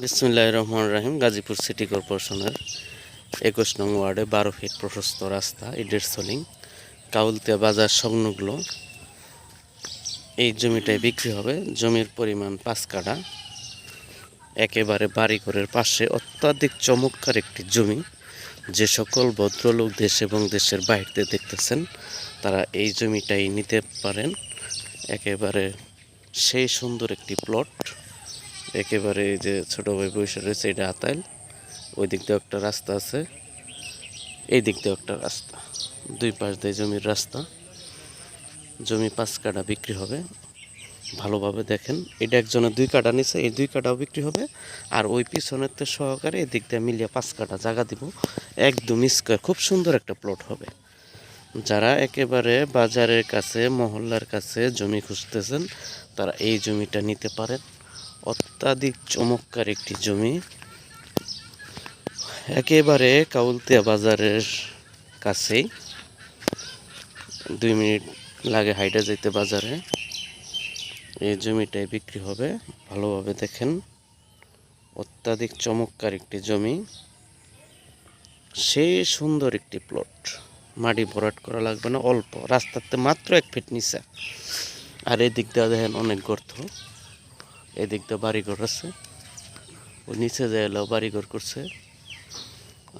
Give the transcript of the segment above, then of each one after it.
বিসমুল্লাহ রহমান রাহিম, গাজীপুর সিটি কর্পোরেশনের একুশ নং ওয়ার্ডে বারো ফিট প্রশস্ত রাস্তা ইডের সলিং বাজার সংলগ্ন। এই জমিটায় বিক্রি হবে। জমির পরিমাণ পাঁচ কাঠা। একেবারে বাড়িঘরের পাশে অত্যাধিক চমৎকার একটি জমি। যে সকল ভদ্রলোক দেশ এবং দেশের বাইরে দেখতেছেন, তারা এই জমিটাই নিতে পারেন। একেবারে সেই সুন্দর একটি প্লট। একেবারে এই যে ছোট ভাই বসে রয়েছে, এটা আতাইল। ওই দিক দিয়ে একটা রাস্তা আছে। এই দিক দিয়ে একটা রাস্তা। দুই পাশ দিয়ে জমির রাস্তা। জমি পাঁচ কাটা বিক্রি হবে। ভালোভাবে দেখেন, এটা একজনের দুই কাটা নিছে, এই দুই কাটাও বিক্রি হবে। আর ওই পিছনের তো সহকারে এদিক দিয়ে মিলিয়ে পাঁচ কাটা জায়গা দিব। একদম স্কোয়ার, খুব সুন্দর একটা প্লট হবে। যারা একেবারে বাজারের কাছে, মহল্লার কাছে জমি খুঁজতেছেন, তারা এই জমিটা নিতে পারেন। অত্যাধিক চমৎকার একটি জমি। একেবারে কাউলতিয়া বাজারের কাছেই। দুই মিনিট লাগে হাইটা যেতে বাজারে। এই জমিটাই বিক্রি হবে, ভালোভাবে দেখেন। অত্যাধিক চমৎকার একটি জমি। সে সুন্দর একটি প্লট। মাটি ভরাট করা লাগবে না, অল্প। রাস্তাতে মাত্র এক ফিট নিচে। আর এই দিক দিয়ে দেখেন অনেক গর্ত। এদিক বাড়িঘর আছে। ও নিচে যায় এলো বাড়িঘর করছে।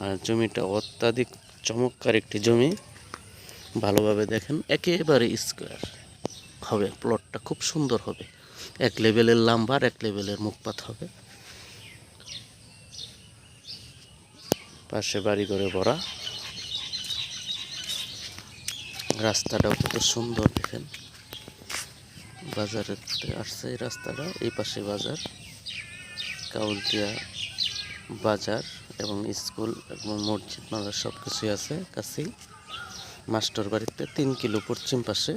আর জমিটা অত্যাধিক চমৎকার একটি জমি। ভালোভাবে দেখেন, একেবারে স্কোয়ার হবে। প্লটটা খুব সুন্দর হবে। এক লেভেলের লাম্বার এক লেভেলের মুখপাত হবে। পাশে বাড়ি করে ভরা। রাস্তাটাও কত সুন্দর দেখেন। বাজারের আসছে এই রাস্তাটা, এই পাশে বাজার কাউলতিয়া বাজার এবং স্কুল এবং মসজিদ মাজার সব কিছুই আছে কাছেই। মাস্টার বাড়িতে তিন কিলো পশ্চিম পাশে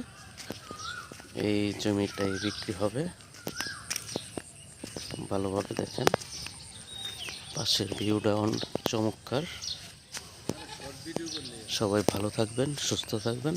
এই জমিটাই বিক্রি হবে। ভালোভাবে দেখেন, পাশের ভিউটা অনেক চমৎকার। সবাই ভালো থাকবেন, সুস্থ থাকবেন।